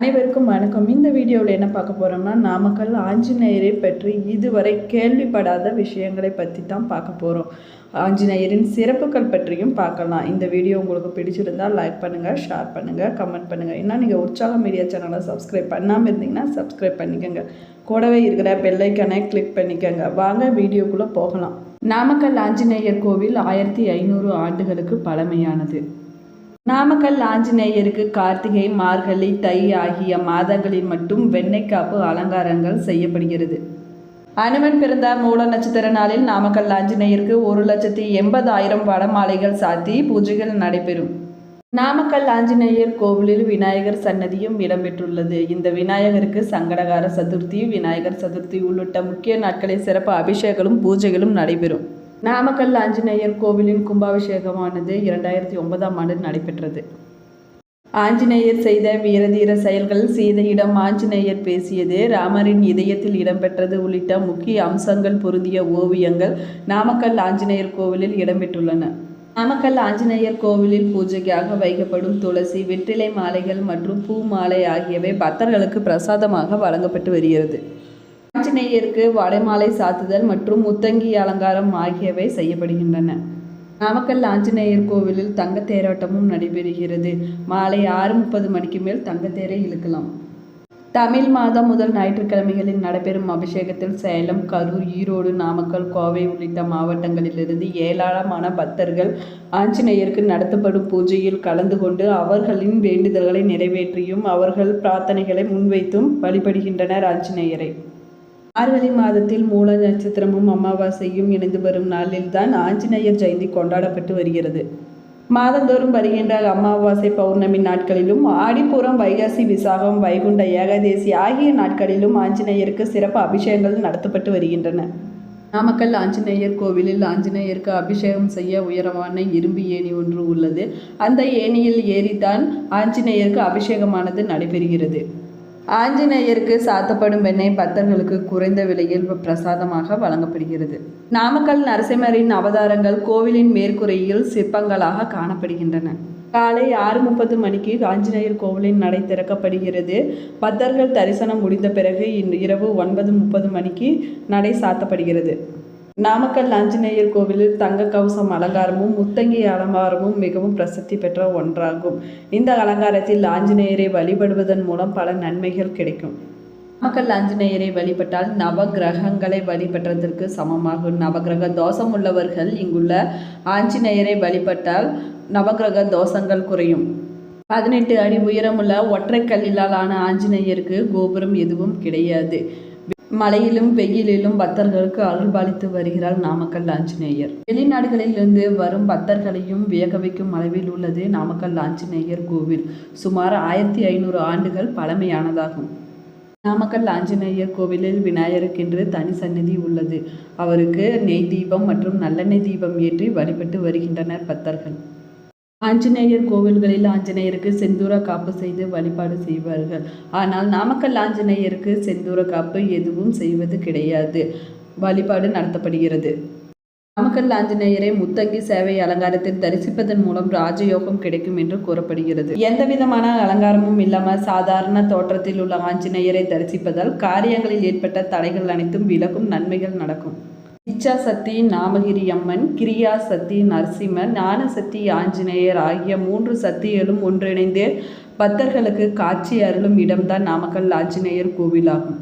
அனைவருக்கும் வணக்கம். இந்த வீடியோவில் என்ன பார்க்க போகிறோம்னா நாமக்கல் ஆஞ்சநேயரை பற்றி இதுவரை கேள்விப்படாத விஷயங்களை பற்றி தான் பார்க்க போகிறோம் ஆஞ்சநேயரின் சிறப்புகள் பற்றியும் பார்க்கலாம். இந்த வீடியோ உங்களுக்கு பிடிச்சிருந்தால் லைக் பண்ணுங்கள் ஷேர் பண்ணுங்கள் கமெண்ட் பண்ணுங்கள் இன்னும் நீங்கள் உற்சாக மீடியா சேனலை சப்ஸ்கிரைப் பண்ணாமல் இருந்தீங்கன்னா சப்ஸ்கிரைப் பண்ணிக்கோங்க. கூடவே இருக்கிற பெல்லைக்கனை கிளிக் பண்ணிக்கோங்க. வாங்க வீடியோக்குள்ளே போகலாம். நாமக்கல் ஆஞ்சநேயர் கோவில் ஆயிரத்தி ஐநூறு ஆண்டுகளுக்கு பழமையானது. நாமக்கல் ஆஞ்சநேயருக்கு கார்த்திகை மார்கழி தை ஆகிய மாதங்களில் மட்டும் வெண்ணெய்க்காப்பு அலங்காரங்கள் செய்யப்படுகிறது. அனுமன் பிறந்த மூல நட்சத்திர நாளில் நாமக்கல் ஆஞ்சநேயருக்கு ஒரு லட்சத்தி எண்பதாயிரம் வடமாலைகள் சாத்தி பூஜைகள் நடைபெறும். நாமக்கல் ஆஞ்சநேயர் கோவிலில் விநாயகர் சன்னதியும் இடம்பெற்றுள்ளது. இந்த விநாயகருக்கு சங்கடகார சதுர்த்தி விநாயகர் சதுர்த்தி உள்ளிட்ட முக்கிய நாட்களில் சிறப்பு அபிஷேகங்களும் பூஜைகளும் நடைபெறும். நாமக்கல் ஆஞ்சநேயர் கோவிலின் கும்பாபிஷேகமானது இரண்டாயிரத்தி ஒன்பதாம் ஆண்டு நடைபெற்றது. ஆஞ்சநேயர் செய்த வீரதீர செயல்கள் சீதையிடம் ஆஞ்சநேயர் பேசியது ராமரின் இதயத்தில் இடம்பெற்றது உள்ளிட்ட முக்கிய அம்சங்கள் பொருந்திய ஓவியங்கள் நாமக்கல் ஆஞ்சநேயர் கோவிலில் இடம்பெற்றுள்ளன. நாமக்கல் ஆஞ்சநேயர் கோவிலில் பூஜைக்காக வைக்கப்படும் துளசி வெற்றிலை மாலைகள் மற்றும் பூ மாலை ஆகியவை பக்தர்களுக்கு பிரசாதமாக வழங்கப்பட்டு வருகிறது. ஆஞ்சநேயருக்கு வடைமாலை சாத்துதல் மற்றும் முத்தங்கி அலங்காரம் ஆகியவை செய்யப்படுகின்றன. நாமக்கல் ஆஞ்சநேயர் கோவிலில் தங்க தேரோட்டமும் நடைபெறுகிறது. மாலை ஆறு முப்பது மணிக்கு மேல் தங்கத்தேரை இழுக்கலாம். தமிழ் மாதம் முதல் ஞாயிற்றுக்கிழமைகளில் நடைபெறும் அபிஷேகத்தில் சேலம் கரூர் ஈரோடு நாமக்கல் கோவை உள்ளிட்ட மாவட்டங்களிலிருந்து ஏராளமான பக்தர்கள் ஆஞ்சநேயருக்கு நடத்தப்படும் பூஜையில் கலந்து கொண்டு அவர்களின் வேண்டுதல்களை நிறைவேற்றியும் அவர்கள் பிரார்த்தனைகளை முன்வைத்தும் வழிபடுகின்றனர் ஆஞ்சநேயரை. மார்கழி மாதத்தில் மூல நட்சத்திரமும் அமாவாசையும் இணைந்து வரும் நாளில்தான் ஆஞ்சநேயர் ஜெயந்தி கொண்டாடப்பட்டு வருகிறது. மாதந்தோறும் வருகின்ற அமாவாசை பௌர்ணமி நாட்களிலும் ஆடிப்புறம் வைகாசி விசாகம் வைகுண்ட ஏகாதேசி ஆகிய நாட்களிலும் ஆஞ்சநேயருக்கு சிறப்பு அபிஷேகங்கள் நடத்தப்பட்டு வருகின்றன. நாமக்கல் ஆஞ்சநேயர் கோவிலில் ஆஞ்சநேயருக்கு அபிஷேகம் செய்ய உயரமான இரும்பு ஏணி ஒன்று உள்ளது. அந்த ஏணியில் ஏறித்தான் ஆஞ்சநேயருக்கு அபிஷேகமானது நடைபெறுகிறது. ஆஞ்சநேயருக்கு சாத்தப்படும் வெண்ணெய் பக்தர்களுக்கு குறைந்த விலையில் பிரசாதமாக வழங்கப்படுகிறது. நாமக்கல் நரசிம்மரின் அவதாரங்கள் கோவிலின் மேற்கூரையில் சிற்பங்களாக காணப்படுகின்றன. காலை ஆறு முப்பது மணிக்கு ஆஞ்சநேயர் கோவிலின் நடை திறக்கப்படுகிறது. பக்தர்கள் தரிசனம் முடிந்த பிறகு இரவு ஒன்பது முப்பது மணிக்கு நடை சாத்தப்படுகிறது. நாமக்கல் ஆஞ்சநேயர் கோவிலில் தங்க கவசம் அலங்காரமும் முத்தங்கி அலங்காரமும் மிகவும் பிரசித்தி பெற்ற ஒன்றாகும். இந்த அலங்காரத்தில் ஆஞ்சநேயரை வழிபடுவதன் மூலம் பல நன்மைகள் கிடைக்கும். நாமக்கல் ஆஞ்சநேயரை வழிபட்டால் நவகிரகங்களை வழிபட்டதற்கு சமமாகும். நவகிரக தோஷம் உள்ளவர்கள் இங்குள்ள ஆஞ்சநேயரை வழிபட்டால் நவகிரக தோஷங்கள் குறையும். பதினெட்டு அடி உயரமுள்ள ஒற்றை ஆன ஆஞ்சநேயருக்கு கோபுரம் எதுவும் கிடையாது. மழையிலும் வெயிலிலும் பக்தர்களுக்கு அருள்பாலித்து வருகிறார் நாமக்கல் ஆஞ்சநேயர். வெளிநாடுகளிலிருந்து வரும் பக்தர்களையும் வியக்க வைக்கும் அளவில் உள்ளது நாமக்கல் ஆஞ்சநேயர் கோவில். சுமார் ஆயிரத்தி ஐநூறு ஆண்டுகள் பழமையானதாகும். நாமக்கல் ஆஞ்சநேயர் கோவிலில் விநாயகருக்கென்று தனி சந்நிதி உள்ளது. அவருக்கு நெய் தீபம் மற்றும் நல்லெண்ணெய் தீபம் ஏற்றி வழிபட்டு வருகின்றனர் பக்தர்கள். ஆஞ்சநேயர் கோவில்களில் ஆஞ்சநேயருக்கு செந்தூர காப்பு செய்து வழிபாடு செய்வார்கள். ஆனால் நாமக்கல் ஆஞ்சநேயருக்கு செந்தூர காப்பு எதுவும் செய்வது கிடையாது. வழிபாடு நடத்தப்படுகிறது. நாமக்கல் ஆஞ்சநேயரை முத்தங்கி சேவை அலங்காரத்தில் தரிசிப்பதன் மூலம் ராஜயோகம் கிடைக்கும் என்று கூறப்படுகிறது. எந்த விதமான அலங்காரமும் இல்லாமல் சாதாரண தோற்றத்தில் உள்ள ஆஞ்சநேயரை தரிசிப்பதால் காரியங்களில் ஏற்பட்ட தடைகள் அனைத்தும் விலகும் நன்மைகள் நடக்கும். இச்சா சக்தி நாமகிரி அம்மன் கிரியா சக்தி நரசிம்மர் ஞான சக்தி ஆஞ்சநேயர் ஆகிய மூன்று சக்திகளும் ஒன்றிணைந்து பக்தர்களுக்கு காட்சி அருளும் இடம்தான் நாமக்கல் ஆஞ்சநேயர் கோவிலாகும்.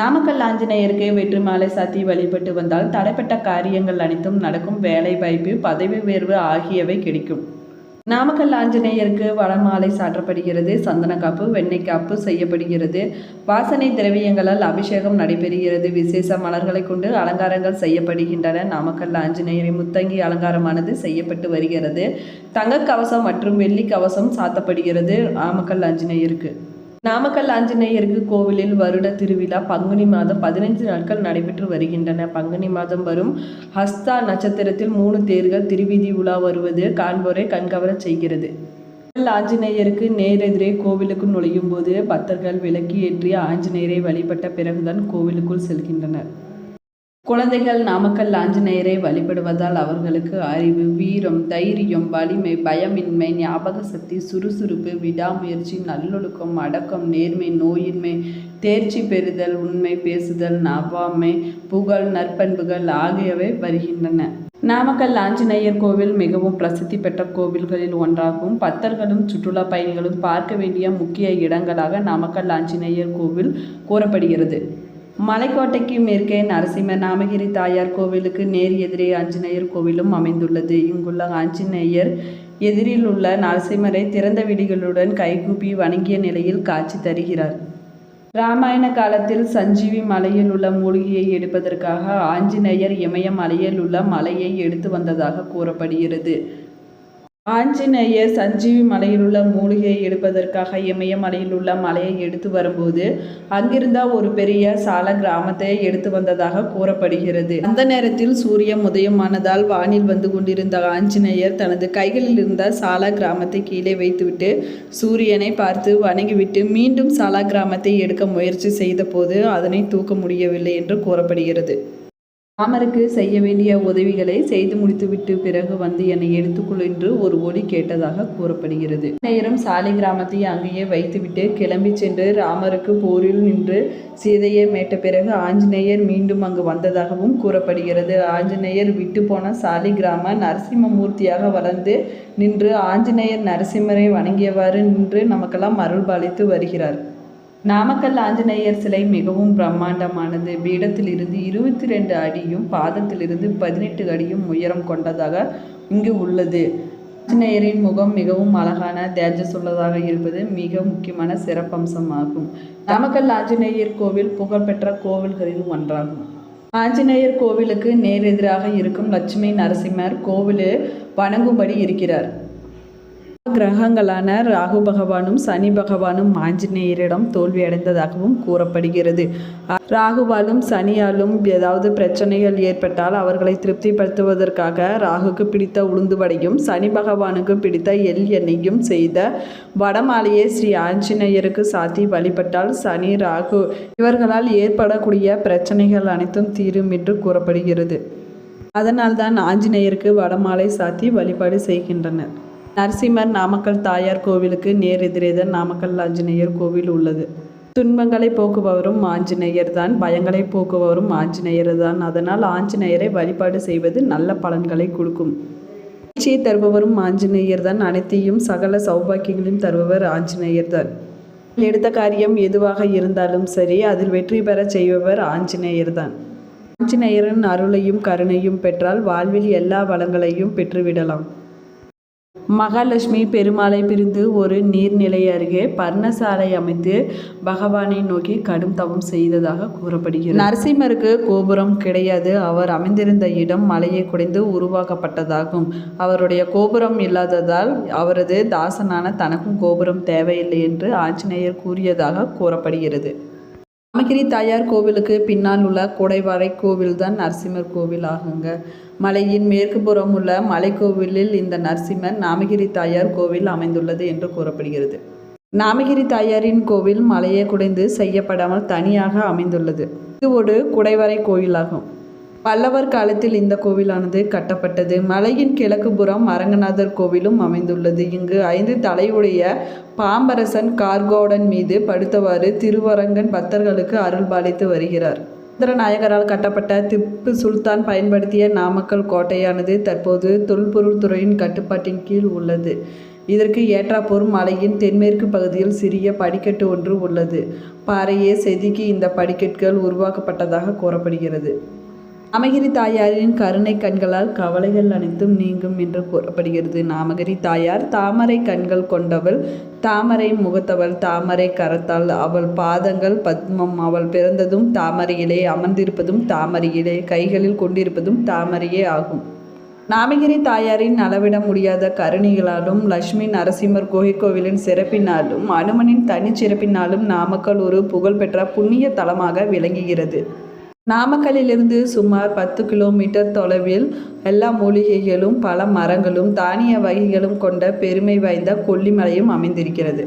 நாமக்கல் ஆஞ்சநேயருக்கு வெற்றிமாலை சக்தி சாத்தி வழிபட்டு வந்தால் தடைப்பட்ட காரியங்கள் அனைத்தும் நடக்கும் வேலை வாய்ப்பு பதவி உயர்வு ஆகியவை கிடைக்கும். நாமக்கல் ஆஞ்சநேயருக்கு வடமாலை சாற்றப்படுகிறது சந்தனக்காப்பு வெண்ணெய் காப்பு செய்யப்படுகிறது. வாசனை திரவியங்களால் அபிஷேகம் நடைபெறுகிறது. விசேஷ மலர்களை கொண்டு அலங்காரங்கள் செய்யப்படுகின்றன. நாமக்கல் ஆஞ்சநேயரை முத்தங்கி அலங்காரமானது செய்யப்பட்டு வருகிறது. தங்க கவசம் மற்றும் வெள்ளி கவசம் சாத்தப்படுகிறது. நாமக்கல் ஆஞ்சநேயருக்கு. நாமக்கல் ஆஞ்சநேயருக்கு கோவிலில் வருட திருவிழா பங்குனி மாதம் பதினைஞ்சு நாட்கள் நடைபெற்று வருகின்றன. பங்குனி மாதம் வரும் ஹஸ்தா நட்சத்திரத்தில் மூணு தேர்கள் திருவீதி உலா வருவது காண்போரை கண்கவரச் செய்கிறது. ஆஞ்சநேயருக்கு நேரெதிரே கோவிலுக்கு நுழையும் போது பக்தர்கள் விளக்கி ஏற்றி ஆஞ்சநேயரை வழிபட்ட பிறகுதான் கோவிலுக்குள் செல்கின்றனர். குழந்தைகள் நாமக்கல் ஆஞ்சநேயரை வழிபடுவதால் அவர்களுக்கு அறிவு வீரம் தைரியம் வலிமை பயமின்மை ஞாபக சக்தி சுறுசுறுப்பு விடாமுயற்சி நல்லொழுக்கம் அடக்கம் நேர்மை நோயின்மை தேர்ச்சி பெறுதல் உண்மை பேசுதல் நவாமை புகழ் நற்பண்புகள் ஆகியவை வருகின்றன. நாமக்கல் ஆஞ்சநேயர் கோவில் மிகவும் பிரசித்தி பெற்ற கோவில்களில் ஒன்றாகும். பக்தர்களும் சுற்றுலா பயணிகளும் பார்க்க வேண்டிய முக்கிய இடங்களாக நாமக்கல் ஆஞ்சநேயர் கோவில் கூறப்படுகிறது. மலைக்கோட்டைக்கு மேற்கே நரசிம்ம நாமகிரி தாயார் கோவிலுக்கு நேர் எதிரே ஆஞ்சநேயர் கோவிலும் அமைந்துள்ளது. இங்குள்ள ஆஞ்சநேயர் எதிரில் உள்ள நரசிம்மரை திறந்த விடிகளுடன் கைகூப்பி வணங்கிய நிலையில் காட்சி தருகிறார். ராமாயண காலத்தில் சஞ்சீவி மலையில் உள்ள மூலிகையை எடுப்பதற்காக ஆஞ்சநேயர் இமய மலையில் உள்ள மலையை எடுத்து வந்ததாக கூறப்படுகிறது. ஆஞ்சநேயர் சஞ்சீவி மலையில் உள்ள மூலிகையை எடுப்பதற்காக இமயமலையில் உள்ள மலையை எடுத்து வரும்போது அங்கிருந்த ஒரு பெரிய சால கிராமத்தை எடுத்து வந்ததாக கூறப்படுகிறது. அந்த நேரத்தில் சூரியன் உதயமானதால் வானில் வந்து கொண்டிருந்த ஆஞ்சநேயர் தனது கைகளில் இருந்த சாலா கிராமத்தை கீழே வைத்துவிட்டு சூரியனை பார்த்து வணங்கிவிட்டு மீண்டும் சாலா கிராமத்தை எடுக்க முயற்சி செய்தபோது அதனை தூக்க முடியவில்லை என்று கூறப்படுகிறது. ராமருக்கு செய்ய வேண்டிய உதவிகளை செய்து முடித்துவிட்டு பிறகு வந்து என்னை எடுத்துக்கொள் என்று ஒரு ஒலி கேட்டதாக கூறப்படுகிறது. நேரம் சாலை கிராமத்தை அங்கேயே வைத்துவிட்டு கிளம்பி சென்று ராமருக்கு போரில் நின்று சீதையை மேட்ட பிறகு ஆஞ்சநேயர் மீண்டும் அங்கு வந்ததாகவும் கூறப்படுகிறது. ஆஞ்சநேயர் விட்டு போன சாலை கிராம நரசிம்மமூர்த்தியாக வளர்ந்து நின்று ஆஞ்சநேயர் நரசிம்மரை வணங்கியவாறு நின்று நமக்கெல்லாம் அருள்பாலித்து வருகிறார். நாமக்கல் ஆஞ்சநேயர் சிலை மிகவும் பிரம்மாண்டமானது. பீடத்திலிருந்து இருபத்தி ரெண்டு அடியும் பாதத்திலிருந்து பதினெட்டு அடியும் உயரம் கொண்டதாக இங்கு உள்ளது. ஆஞ்சநேயரின் முகம் மிகவும் அழகான தேஜஸ் உள்ளதாக இருப்பது மிக முக்கியமான சிறப்பம்சமாகும். நாமக்கல் ஆஞ்சநேயர் கோவில் புகழ்பெற்ற கோவில்களில் ஒன்றாகும். ஆஞ்சநேயர் கோவிலுக்கு நேரெதிராக இருக்கும் லட்சுமி நரசிம்மர் கோவிலில் வணங்கும்படி இருக்கிறார். கிரகங்களான ராகு பகவானும் சனி பகவானும் ஆஞ்சநேயரிடம் தோல்வியடைந்ததாகவும் கூறப்படுகிறது. ராகுவாலும் சனியாலும் ஏதாவது பிரச்சனைகள் ஏற்பட்டால் அவர்களை திருப்திப்படுத்துவதற்காக ராகுக்கு பிடித்த உளுந்துவடையும் சனி பகவானுக்கு பிடித்த எல் எண்ணெயும் செய்த வடமாலையை ஸ்ரீ ஆஞ்சநேயருக்கு சாத்தி வழிபட்டால் சனி ராகு இவர்களால் ஏற்படக்கூடிய பிரச்சனைகள் அனைத்தும் தீரும் என்று கூறப்படுகிறது. அதனால்தான் ஆஞ்சநேயருக்கு வடமாலை சாத்தி வழிபாடு செய்கின்றனர். நரசிம்மர் நாமக்கல் தாயார் கோவிலுக்கு நேர் எதிரேதான் நாமக்கல் ஆஞ்சநேயர் கோவில் உள்ளது. துன்பங்களை போக்குபவரும் ஆஞ்சநேயர் தான் பயங்களை போக்குபவரும் ஆஞ்சநேயர் தான் அதனால் ஆஞ்சநேயரை வழிபாடு செய்வது நல்ல பலன்களை கொடுக்கும். மகிழ்ச்சியை தருபவரும் ஆஞ்சநேயர் தான் அனைத்தையும் சகல சௌபாக்கியங்களையும் தருபவர் ஆஞ்சநேயர் தான் எடுத்த காரியம் எதுவாக இருந்தாலும் சரி அதில் வெற்றி பெற செய்பவர் ஆஞ்சநேயர் தான் ஆஞ்சநேயரின் அருளையும் கருணையும் பெற்றால் வாழ்வில் எல்லா வளங்களையும் பெற்றுவிடலாம். மகாலட்சுமி பெருமாளை பிரிந்து ஒரு நீர்நிலை அருகே பர்ணசாலை அமைத்து பகவானை நோக்கி கடும் தவம் செய்ததாக கூறப்படுகிறது. நரசிம்மருக்கு கோபுரம் கிடையாது. அவர் அமைந்திருந்த இடம் மலையை குடைந்து உருவாக்கப்பட்டதாகும். அவருடைய கோபுரம் இல்லாததால் அவரது தாசனான தனக்கும் கோபுரம் தேவையில்லை என்று ஆஞ்சநேயர் கூறியதாக கூறப்படுகிறது. ராமகிரி தாயார் கோவிலுக்கு பின்னால் உள்ள கோடைவாரை கோவில்தான் நரசிம்மர் கோவில் ஆகுங்க. மலையின் மேற்கு புறம் உள்ள மலைக்கோவிலில் இந்த நரசிம்மர் நாமகிரி தாயார் கோவில் அமைந்துள்ளது என்று கூறப்படுகிறது. நாமகிரி தாயாரின் கோவில் மலையை குடைந்து செய்யப்படாமல் தனியாக அமைந்துள்ளது. இது ஒரு குடைவரை கோயிலாகும். பல்லவர் காலத்தில் இந்த கோவிலானது கட்டப்பட்டது. மலையின் கிழக்கு புறம் அரங்கநாதர் கோவிலும் அமைந்துள்ளது. இங்கு ஐந்து தலையுடைய பாம்பரசன் கார்கோடன் மீது படுத்தவாறு திருவரங்கன் பக்தர்களுக்கு அருள் பாலித்து வருகிறார். நாயகரால் கட்டப்பட்ட திப்பு சுல்தான் பயன்படுத்திய நாமக்கல் கோட்டையானது தற்போது தொல்பொருள் துறையின் கட்டுப்பாட்டின் கீழ் உள்ளது. இதற்கு ஏற்றாப்பூர் மலையின் தென்மேற்கு பகுதியில் சிறிய படிக்கட்டு ஒன்று உள்ளது. பாறையே செதுக்கி இந்த படிக்கட்டுகள் உருவாக்கப்பட்டதாக கூறப்படுகிறது. நாமகிரி தாயாரின் கருணை கண்களால் கவலைகள் அனைத்தும் நீங்கும் என்று கூறப்படுகிறது. நாமகிரி தாயார் தாமரை கண்கள் கொண்டவள் தாமரை முகத்தவள் தாமரை கரத்தால் அவள் பாதங்கள் பத்மம் அவள் பிறந்ததும் தாமரையிலே அமர்ந்திருப்பதும் தாமரையிலே கைகளில் கொண்டிருப்பதும் தாமரையே ஆகும். நாமகிரி தாயாரின் அளவிட முடியாத கருணிகளாலும் லட்சுமி நரசிம்மர் கோவிலின் சிறப்பினாலும் அனுமனின் தனிச்சிறப்பினாலும் நாமக்கல் ஒரு புகழ்பெற்ற புண்ணிய தலமாக விளங்குகிறது. நாமக்கல்லிலிருந்து சுமார் பத்து கிலோமீட்டர் தொலைவில் எல்லா மூலிகைகளும் பல மரங்களும் தானிய வகைகளும் கொண்ட பெருமை வாய்ந்த கொல்லிமலையும் அமைந்திருக்கிறது.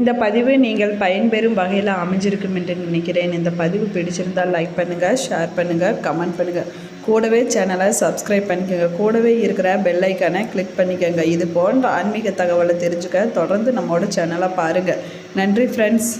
இந்த பதிவு நீங்கள் பயன்பெறும் வகையில் அமைஞ்சிருக்கும் என்று நினைக்கிறேன். இந்த பதிவு பிடிச்சிருந்தால் லைக் பண்ணுங்கள் ஷேர் பண்ணுங்கள் கமெண்ட் பண்ணுங்கள் கூடவே சேனலை சப்ஸ்கிரைப் பண்ணிக்கோங்க. கூடவே இருக்கிற பெல்லைக்கானை கிளிக் பண்ணிக்கோங்க. இது போன்ற ஆன்மீக தகவலை தெரிஞ்சுக்க தொடர்ந்து நம்மளோட சேனலை பாருங்கள் நன்றி ஃப்ரெண்ட்ஸ்